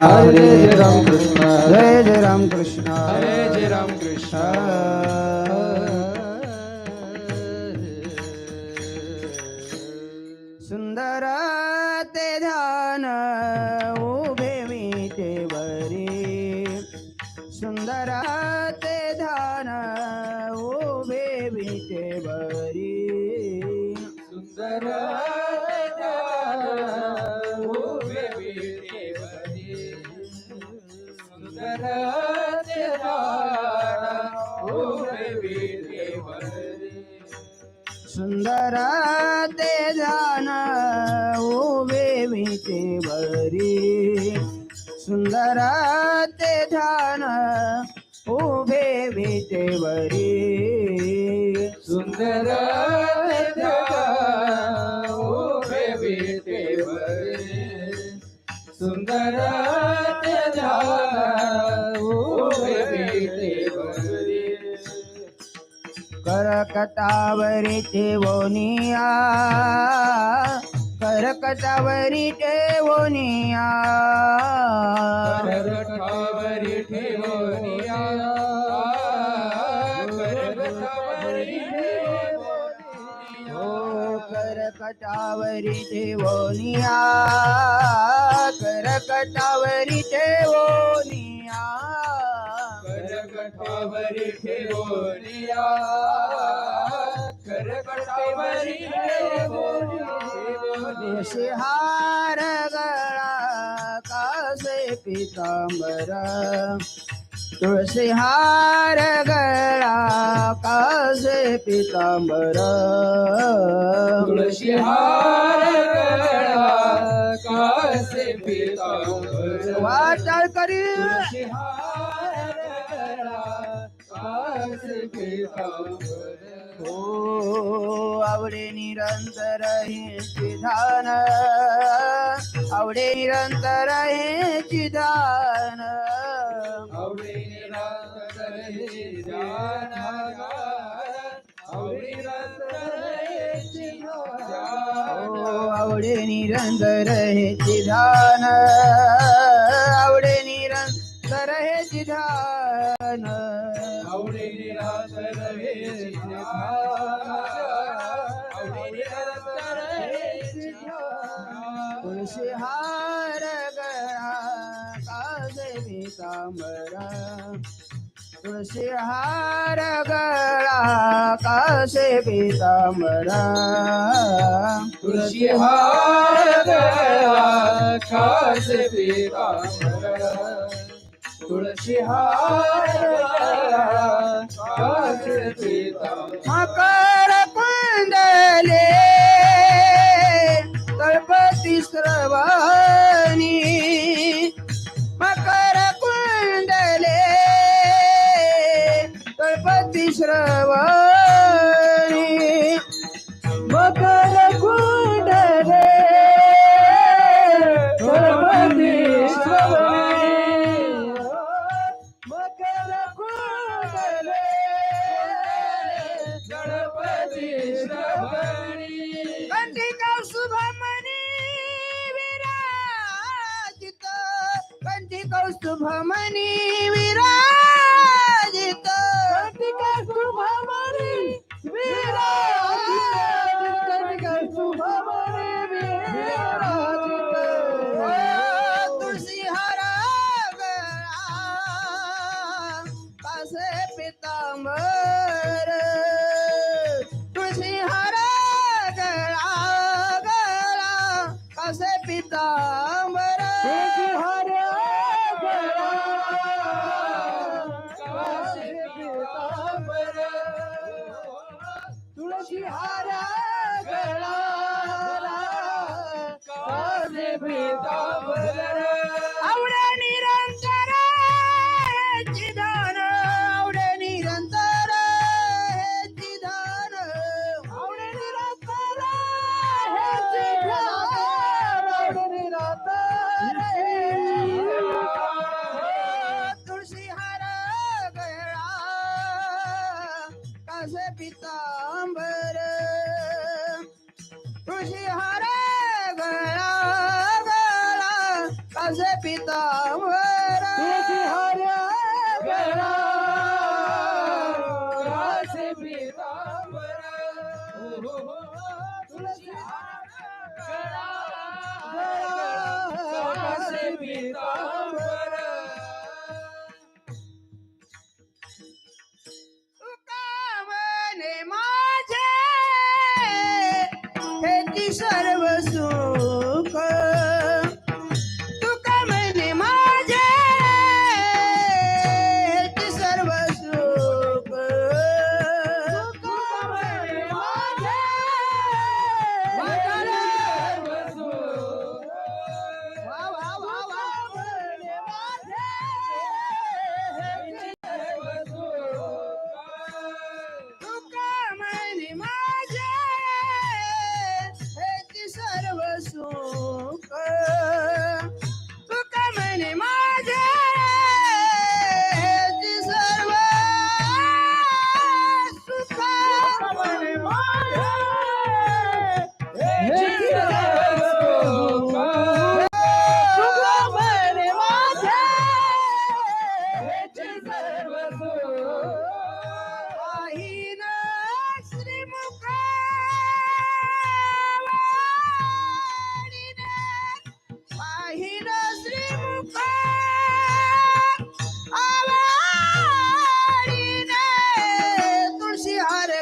Hare Jai Ram Krishna Hare Jai Ram Krishna Hare Jai Ram Krishna. सुंदर करकटावरी ठेवनिया करकटावरी ठेवनिया. करकटावरी ठेवनिया. करकटावरी ठेवोनिया करकटावरी ठेवोनिया करकटावरी ठेवोनिया. करकटावरी ठेवोनिया. शिहार गळा कासे पितांबर तुळशी हार गळा कासे पितांबर तुळशी हार गळा कासे पीतांबर. करी तुळशी हार गळा कासे पीतांबर. हो आवडे निरंतर हे चिधान आवडे निरंतर हे चिधान हो आवडे निरंतर हे कासे पितांबरा तुळशी हार कासे पीतांबर. तुळशी हार कासे पीतांबर. amar.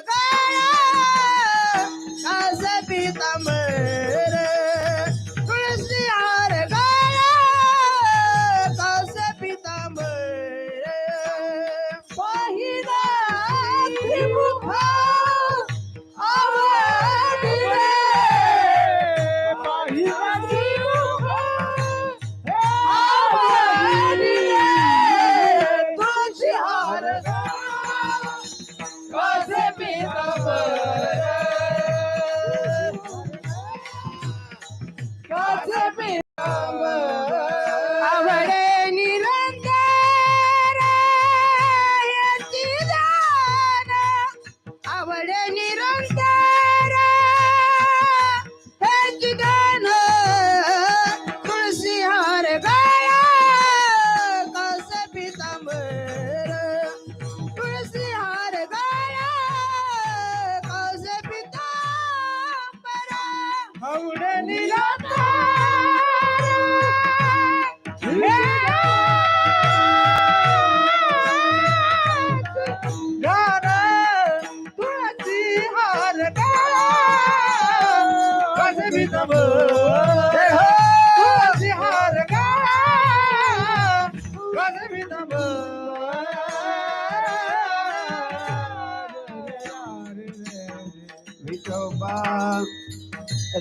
গো Hare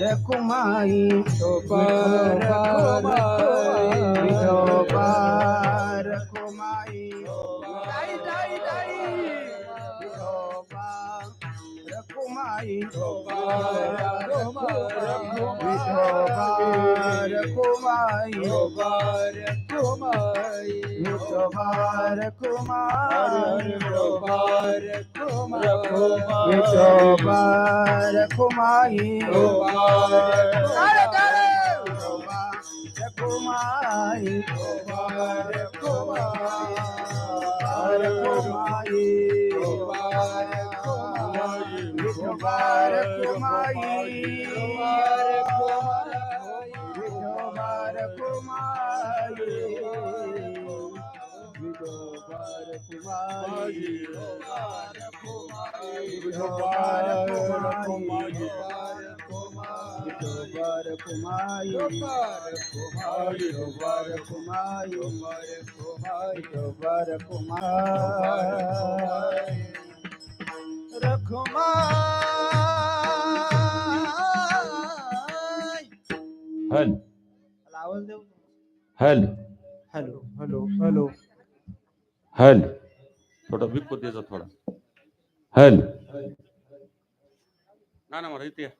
রকুমাই তোবার রকুমাই তোবার রকুমাই Mutobar Kumai Mutobar Kumai Mutobar Kumai Mutobar Kumai Mutobar Kumai Mutobar Kumai Kumai هل هل هلو هلو هلو هلو छोटा भिक्कू दे थोड़ा। है ना ना मरा इतिया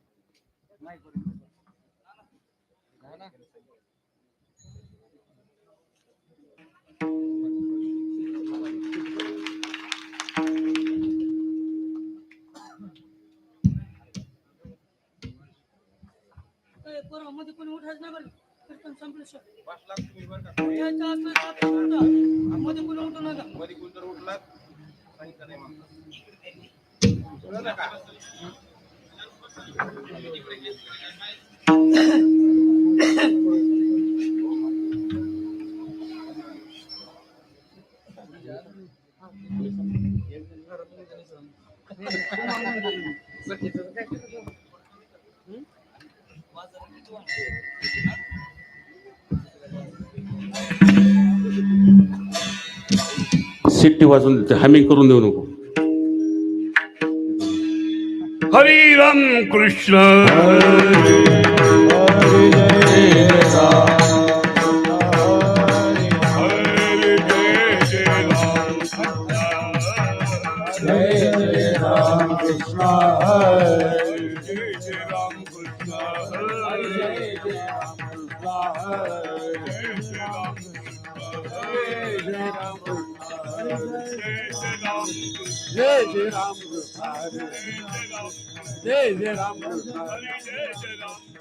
मध्ये कोणी ना नाही बरं संपलं सिट्टी वाजून देते हॅमिंग करून देऊ नको हरी राम कृष्ण हरे जय जय राम जय जय राम कृष्ण हरे जय जय राम कृष्ण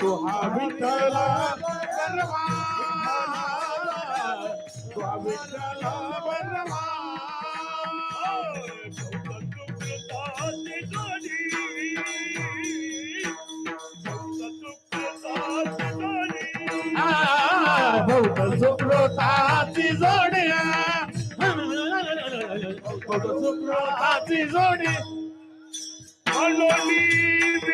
तुहा विठ्ठल बनवा तुहा विठ्ठल बनवा भौत जोडी भौत जोडी Follow me.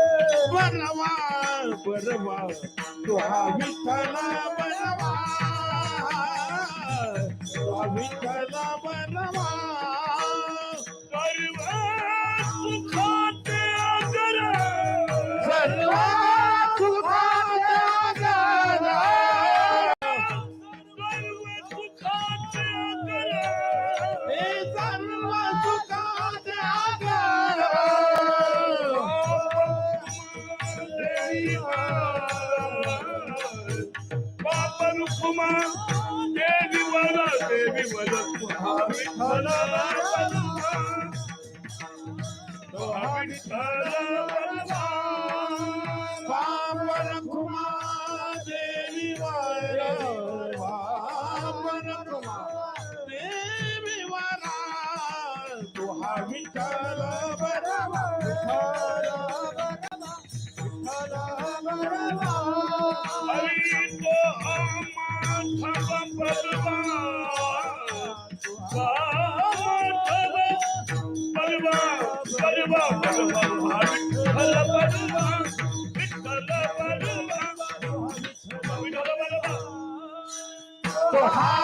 बरबा तुहा विठ्ठल बरबा तुहा विठ्ठल कुमा देवी वन देवी वन कुमा विठ्ठला Ohio.